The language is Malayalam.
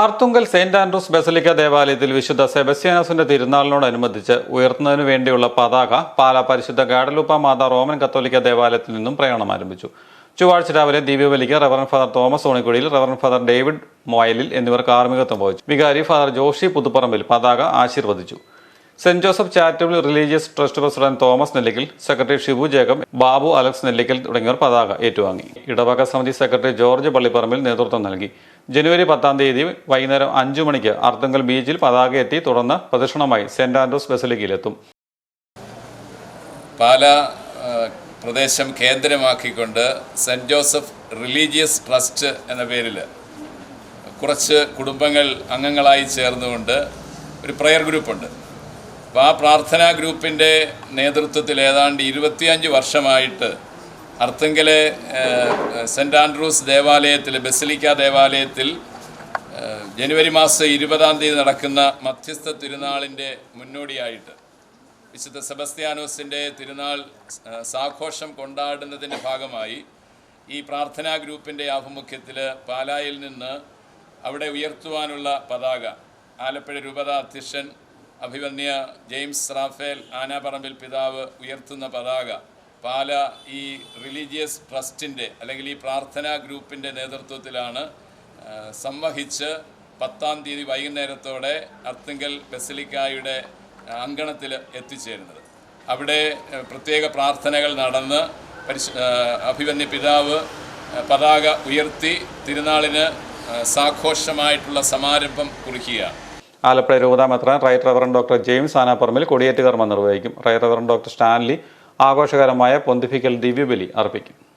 ആർത്തുങ്കൽ സെന്റ് ആൻഡ്രൂസ് ബസലിക്ക ദേവാലയത്തിൽ വിശുദ്ധ സെബസ്ത്യാനോസിന്റെ തിരുനാളിനോടനുബന്ധിച്ച് ഉയർത്തുന്നതിനു വേണ്ടിയുള്ള പതാക പാലാ പരിശുദ്ധ ഗാഡലൂപ്പ മാതാ റോമൻ കത്തോലിക്ക ദേവാലയത്തിൽ നിന്നും പ്രയാണം ആരംഭിച്ചു. ചൊവ്വാഴ്ച രാവിലെ ദിവ്യബലിക്ക് reverend father Thomas Onikkudiyil reverend father David Moyalil എന്നിവർ കാർമ്മികത്വം വഹിച്ചു. വികാരി ഫാദർ ജോഷി പുതുപ്പറമ്പിൽ പതാക ആശീർവദിച്ചു. Saint Joseph charitable religious trust president Thomas Nellikkal secretary Shibu Jacob Babu Alex Nellikkal തുടങ്ങിയവർ പതാക ഏറ്റുവാങ്ങി. ഇടവക സമിതി സെക്രട്ടറി ജോർജ് പള്ളിപ്പറമ്പിൽ നേതൃത്വം നൽകി. ജനുവരി പത്താം തീയതി വൈകുന്നേരം അഞ്ചു മണിക്ക് അർത്തുങ്കൽ ബീച്ചിൽ പതാക എത്തി തുടർന്ന് പ്രദക്ഷിണമായി സെന്റ് ആൻഡ്രൂസ് ബസലിക്കയിലെത്തും. പാല പ്രദേശം കേന്ദ്രമാക്കിക്കൊണ്ട് സെന്റ് ജോസഫ് റിലീജിയസ് ട്രസ്റ്റ് എന്ന പേരിൽ കുറച്ച് കുടുംബങ്ങൾ അംഗങ്ങളായി ചേർന്നുകൊണ്ട് ഒരു പ്രയർ ഗ്രൂപ്പുണ്ട്. അപ്പോൾ ആ പ്രാർത്ഥനാ ഗ്രൂപ്പിന്റെ നേതൃത്വത്തിൽ ഏതാണ്ട് ഇരുപത്തിയഞ്ച് വർഷമായിട്ട് അർത്തുങ്കലെ സെന്റ് ആൻഡ്രൂസ് ദേവാലയത്തിൽ ബസിലിക്ക ദേവാലയത്തിൽ ജനുവരി മാസം ഇരുപതാം തീയതി നടക്കുന്ന മധ്യസ്ഥ തിരുനാളിന്റെ മുന്നോടിയായിട്ട് വിശുദ്ധ സെബസ്ത്യാനോസിന്റെ തിരുനാൾ സാഘോഷം കൊണ്ടാടുന്നതിന്റെ ഭാഗമായി ഈ പ്രാർത്ഥനാ ഗ്രൂപ്പിന്റെ ആഭിമുഖ്യത്തിൽ പാലായിൽ നിന്ന് അവിടെ ഉയർത്തുവാനുള്ള പതാക ആലപ്പുഴ രൂപത അധ്യക്ഷൻ അഭിമന്യ ജെയിംസ് റാഫേൽ ആനാപറമ്പിൽ പിതാവ് ഉയർത്തുന്ന പതാക പാല ഈ റിലീജിയസ് ട്രസ്റ്റിന്റെ അല്ലെങ്കിൽ ഈ പ്രാർത്ഥനാ ഗ്രൂപ്പിന്റെ നേതൃത്വത്തിലാണ് സംവഹിച്ച് പത്താം തീയതി വൈകുന്നേരത്തോടെ അർത്തിങ്കൽ ബസലിക്കായുടെ അങ്കണത്തിൽ എത്തിച്ചേരുന്നത്. അവിടെ പ്രത്യേക പ്രാർത്ഥനകൾ നടന്ന് പരിശു അഭിമന്യ പിതാവ് പതാക ഉയർത്തി തിരുനാളിന് സാഘോഷമായിട്ടുള്ള സമാരംഭം കുറിക്കുകയാണ്. Alappuzha രൂപതാമെത്രാൻ right reverend doctor James Anaparambil കൊടിയേറ്റ് കർമ്മം നിർവഹിക്കും. റൈറ്റ് റവറൻ ഡോക്ടർ സ്റ്റാൻലി ആഘോഷകരമായ പൊന്തിഫിക്കൽ ദിവ്യബലി അർപ്പിക്കും